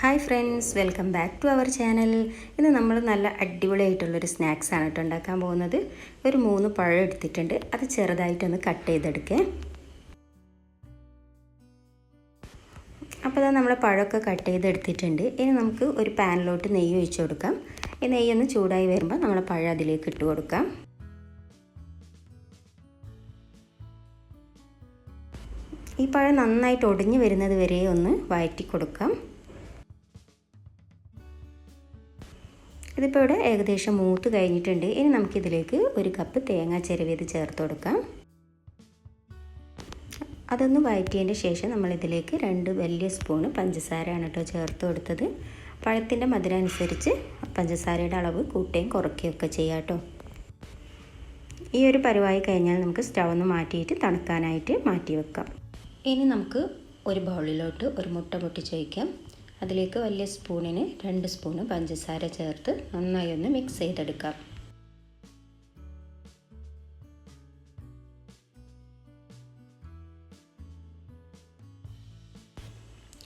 Hi friends welcome back to our channel. ഇന്ന് നമ്മൾ നല്ല അടിപൊളിയായിട്ടുള്ളൊരു സ്നാക്സ് ആണ് കേട്ടോ ഉണ്ടാക്കാൻ പോകുന്നത്. ഒരു മൂന്ന് പഴം എടുത്തിട്ടുണ്ട്. അത് ചെറുതായിട്ടൊന്ന് കട്ട് ചെയ്തെടുക്കേ. അപ്പോൾ അതാ നമ്മൾ പഴമൊക്കെ കട്ട് ചെയ്തെടുത്തിട്ടുണ്ട്. ഇനി നമുക്ക് ഒരു പാനിലോട്ട് നെയ്യ് ഒഴിച്ചു കൊടുക്കാം. ഈ നെയ്യൊന്ന് ചൂടായി വരുമ്പോൾ നമ്മൾ പഴം അതിലേക്ക് ഇട്ട് കൊടുക്കാം. ഈ പഴം നന്നായിട്ട് ഒടിഞ്ഞു വരുന്നത് വരെ ഒന്ന് വഴറ്റി കൊടുക്കാം. ഇതിപ്പോൾ ഇവിടെ ഏകദേശം മൂത്ത് കഴിഞ്ഞിട്ടുണ്ട്. ഇനി നമുക്കിതിലേക്ക് ഒരു കപ്പ് തേങ്ങ ചിരവിയത് ചേർത്ത് കൊടുക്കാം. അതൊന്ന് വഴറ്റിയതിന് ശേഷം നമ്മളിതിലേക്ക് രണ്ട് വലിയ സ്പൂണ് പഞ്ചസാരയാണ് കേട്ടോ ചേർത്ത് കൊടുത്തത്. പഴത്തിന്റെ മധുരം അനുസരിച്ച് പഞ്ചസാരയുടെ അളവ് കൂട്ടുകയും കുറയ്ക്കുകയും ഒക്കെ കേട്ടോ. ഈ ഒരു പരുവായി കഴിഞ്ഞാൽ നമുക്ക് സ്റ്റൗ ഒന്ന് മാറ്റിയിട്ട് തണുക്കാനായിട്ട് മാറ്റി വെക്കാം. ഇനി നമുക്ക് ഒരു ബൗളിലോട്ട് ഒരു മുട്ട പൊട്ടിച്ച് വയ്ക്കാം അതിലേക്ക് വലിയ സ്പൂണിന് രണ്ട് സ്പൂണ് പഞ്ചസാര ചേർത്ത് നന്നായി ഒന്ന് മിക്സ് ചെയ്തെടുക്കാം.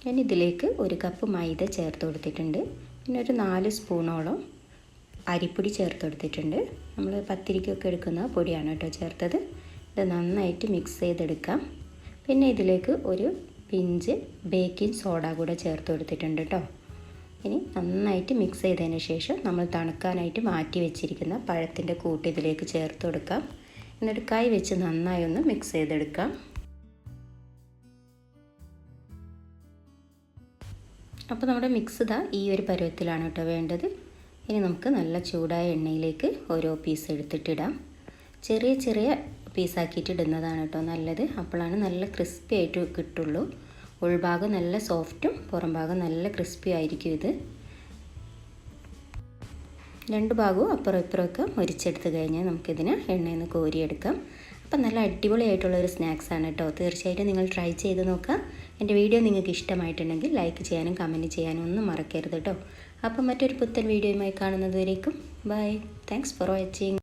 ഞാൻ ഇതിലേക്ക് ഒരു കപ്പ് മൈദ ചേർത്ത് കൊടുത്തിട്ടുണ്ട്. പിന്നെ ഒരു നാല് സ്പൂണോളം അരിപ്പൊടി ചേർത്ത് കൊടുത്തിട്ടുണ്ട്. നമ്മൾ പത്തിരിക്കൊക്കെ എടുക്കുന്ന പൊടിയാണ് കേട്ടോ ചേർത്തത്. ഇത് നന്നായിട്ട് മിക്സ് ചെയ്തെടുക്കാം. പിന്നെ ഇതിലേക്ക് ഒരു പിഞ്ച് ബേക്കിംഗ് സോഡ കൂടെ ചേർത്ത് കൊടുത്തിട്ടുണ്ട് കേട്ടോ ഇനി നന്നായിട്ട് മിക്സ് ചെയ്തതിന് ശേഷം നമ്മൾ തണുക്കാനായിട്ട് മാറ്റി വെച്ചിരിക്കുന്ന പഴത്തിന്റെ കൂട്ട് ഇതിലേക്ക് ചേർത്ത് കൊടുക്കാം. എന്നിട്ട് കൈ വെച്ച് നന്നായി ഒന്ന് മിക്സ് ചെയ്തെടുക്കാം. അപ്പോൾ നമ്മുടെ മിക്സ് ഇതാ ഈ ഒരു പരുവത്തിലാണ് കേട്ടോ വേണ്ടത്. ഇനി നമുക്ക് നല്ല ചൂടായ എണ്ണയിലേക്ക് ഓരോ പീസ് എടുത്തിട്ടിടാം. ചെറിയ ചെറിയ പീസാക്കിയിട്ട് ഇടുന്നതാണ് കേട്ടോ നല്ലത്. അപ്പോഴാണ് നല്ല ക്രിസ്പി ആയിട്ട് കിട്ടുള്ളൂ. ഉൾഭാഗം നല്ല സോഫ്റ്റും പുറം ഭാഗം നല്ല ക്രിസ്പി ആയിരിക്കും ഇത്. രണ്ട് ഭാഗവും അപ്പുറം ഇപ്പുറമൊക്കെ മുരിച്ചെടുത്ത് കഴിഞ്ഞാൽ നമുക്കിതിന് എണ്ണയിൽ നിന്ന് കോരിയെടുക്കാം. അപ്പം നല്ല അടിപൊളിയായിട്ടുള്ള ഒരു സ്നാക്സ് ആണ് കേട്ടോ. തീർച്ചയായിട്ടും നിങ്ങൾ ട്രൈ ചെയ്ത് നോക്കാം എന്റെ വീഡിയോ നിങ്ങൾക്ക് ഇഷ്ടമായിട്ടുണ്ടെങ്കിൽ ലൈക്ക് ചെയ്യാനും കമന്റ് ചെയ്യാനും ഒന്നും മറക്കരുത് കേട്ടോ. അപ്പം മറ്റൊരു പുത്തൻ വീഡിയോയുമായി കാണുന്നതുവരേക്കും. ബൈ. Thanks for watching.